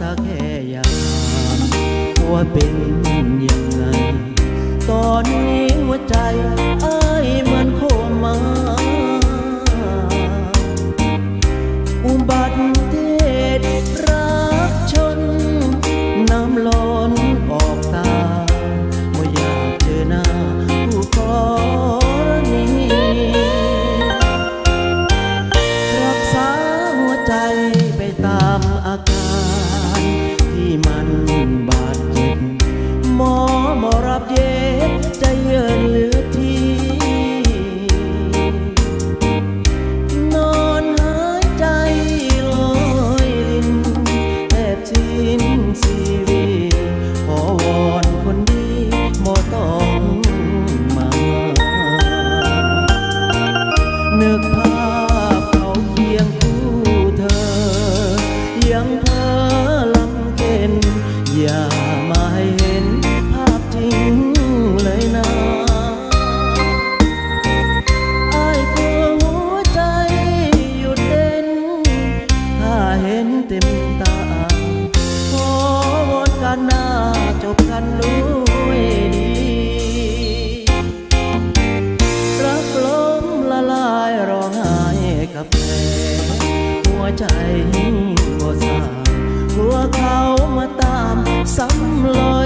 ถ้าแค่อยากถามว่าเป็นยังไง ตอนนี้หัวใจเอ้ยมัน บเย็บใจเย็นเหลือทีนอนหายใจลอยลินแทบสิ้นชีวิตขอวอนคนดีหมอต้องมาเนึกภาพเขาเคียงคู่เธอ ยังเพ้อลำเค็นอย่า ตาขอวอนกันหน้าจบกันด้วยดี รักล้มละลายร้องไห้กับแผลหัวใจบ่สาหัวเขามาตามซ้ำลอย